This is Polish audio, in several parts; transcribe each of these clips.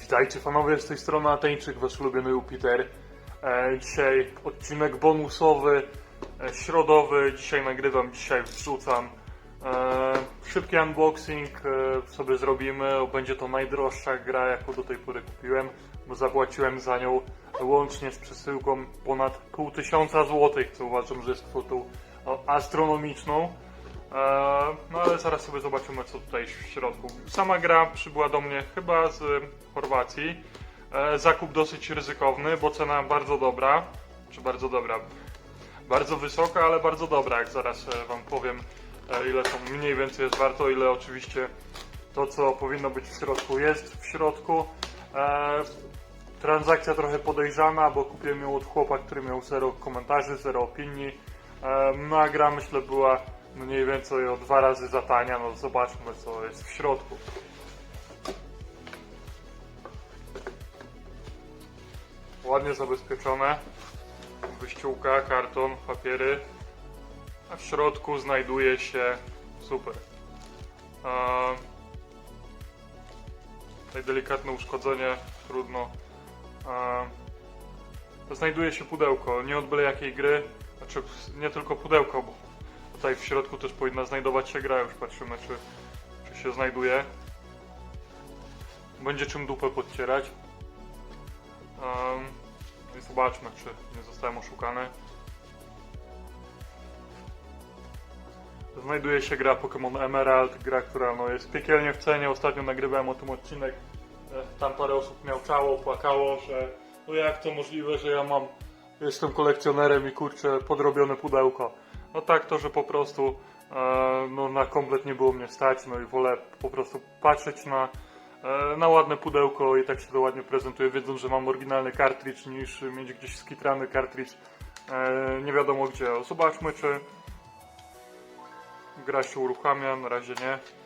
Witajcie panowie, z tej strony Ateńczyk, wasz ulubiony Jupiter. E, dzisiaj odcinek bonusowy, e, środowy. Dzisiaj nagrywam, dzisiaj wrzucam. E, szybki unboxing e, sobie zrobimy. Będzie to najdroższa gra, jaką do tej pory kupiłem, bo zapłaciłem za nią łącznie z przesyłką ponad pół tysiąca złotych, co uważam, że jest kwotą o, astronomiczną. E, No ale zaraz sobie zobaczymy, co tutaj w środku. Sama gra przybyła do mnie chyba z Chorwacji. E, Zakup dosyć ryzykowny, bo cena bardzo dobra. Czy bardzo dobra? Bardzo wysoka, ale bardzo dobra, jak zaraz e, Wam powiem, ile to mniej więcej jest warto, ile oczywiście to, co powinno być w środku, jest w środku. Transakcja trochę podejrzana, bo kupiłem ją od chłopa, który miał zero komentarzy, zero opinii. No a gra myślę była mniej więcej o dwa razy za tania. No zobaczmy co jest w środku. Ładnie zabezpieczone. Wyściółka, karton, papiery. A w środku znajduje się super. E, Tutaj delikatne uszkodzenie, trudno. E, To znajduje się pudełko, nie od byle jakiej gry, znaczy nie tylko pudełko, bo tutaj w środku też powinna znajdować się gra, już patrzymy czy, czy się znajduje. Będzie czym dupę podcierać. Um, I zobaczmy, czy nie zostałem oszukany. Znajduje się gra Pokémon Emerald, gra, która no, jest piekielnie w cenie. Ostatnio nagrywałem o tym odcinek. E, Tam parę osób miałczało, płakało, że no jak to możliwe, że ja mam, jestem kolekcjonerem i kurczę, podrobione pudełko. No tak to, że po prostu e, no, na komplet nie było mnie stać, no i wolę po prostu patrzeć na, e, na ładne pudełko i tak się to ładnie prezentuje, wiedząc, że mam oryginalny kartridż, niż mieć gdzieś skitrany kartridż e, nie wiadomo gdzie. Zobaczmy, czy gra się uruchamia, na razie nie.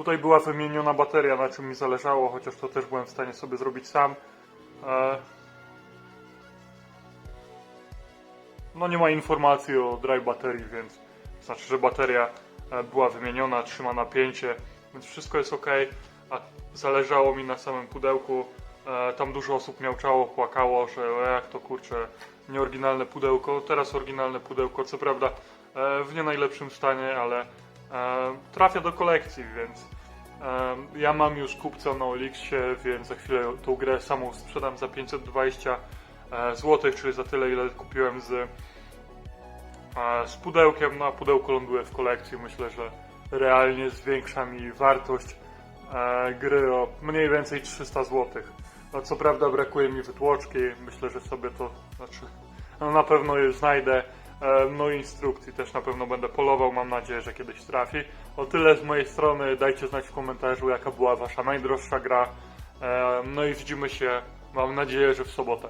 Tutaj była wymieniona bateria, na czym mi zależało, chociaż to też byłem w stanie sobie zrobić sam. E, No nie ma informacji o dry baterii, więc znaczy, że bateria e, była wymieniona, trzyma napięcie, więc wszystko jest ok. A zależało mi na samym pudełku. E, Tam dużo osób miałczało, płakało, że jak to kurczę, nieoryginalne pudełko. Teraz oryginalne pudełko, co prawda w nie najlepszym stanie, ale trafia do kolekcji, więc e, ja mam już kupca na Olixie, więc za chwilę tą grę samą sprzedam za 520 zł, czyli za tyle, ile kupiłem z, e, z pudełkiem. No a pudełko ląduje w kolekcji. Myślę, że realnie zwiększa mi wartość e, gry o mniej więcej 300 zł. No co prawda brakuje mi wytłoczki, myślę, że sobie to, znaczy, no na pewno je znajdę. E, No instrukcji też na pewno będę polował, mam nadzieję, że kiedyś trafi. O tyle z mojej strony, dajcie znać w komentarzu, jaka była wasza najdroższa gra. E, No i widzimy się, mam nadzieję, że w sobotę.